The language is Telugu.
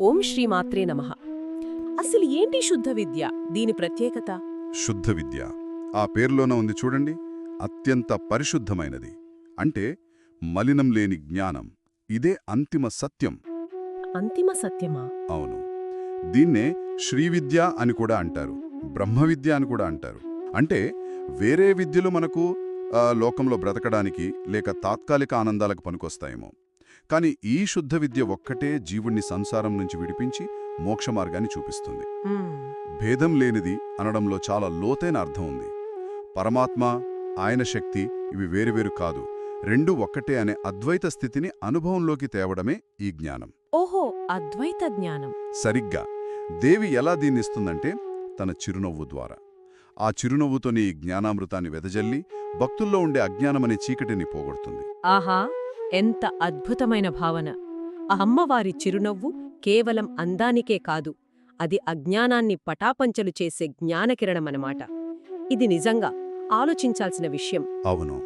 ఓం శ్రీమాత్రే నమః. అసలు ఏంటి శుద్ధ విద్య? దీని ప్రత్యేకత? శుద్ధ విద్య. ఆ పేరులోన ఉంది చూడండి. అత్యంత పరిశుద్ధమైనది. అంటే మలినం లేని జ్ఞానం. ఇదే అంతిమ సత్యం. అంతిమ సత్యమా? అవును. దీన్నే శ్రీవిద్య అని కూడా అంటారు. బ్రహ్మ విద్య అని కూడా అంటారు. అంటే వేరే విద్యలు మనకు లోకంలో బ్రతకడానికి లేక తాత్కాలిక ఆనందాలకు పనికొస్తాయేమో. కానీ ఈ శుద్ధ విద్య ఒక్కటే జీవుణ్ణి సంసారం నుంచి విడిపించి మోక్ష మార్గాన్ని చూపిస్తుంది. మ్మ్. భేదం లేనిది అనడంలో చాలా లోతైన అర్థం ఉంది. పరమాత్మ ఆయన శక్తి ఇవి వేరువేరు కాదు. రెండు ఒక్కటే అనే అద్వైత స్థితిని అనుభవంలోకి తేవడమే ఈ జ్ఞానం. ఓహో అద్వైత జ్ఞానం. సరిగ్గా. దేవి ఎలా దీన్నిస్తుందంటే తన చిరునవ్వు ద్వారా. ఆ చిరునవ్వుతోని ఈ జ్ఞానామృతాన్ని వెదజల్లి భక్తుల్లో ఉండే అజ్ఞానమనే చీకటిని పోగొడుతుంది. ఆహా! ఎంత అద్భుతమైన భావన. ఆ అమ్మవారి చిరునవ్వు కేవలం అందానికే కాదు అది అజ్ఞానాన్ని పటాపంచలు చేసే జ్ఞానకిరణమనమాట. ఇది నిజంగా ఆలోచించాల్సిన విషయం. అవును.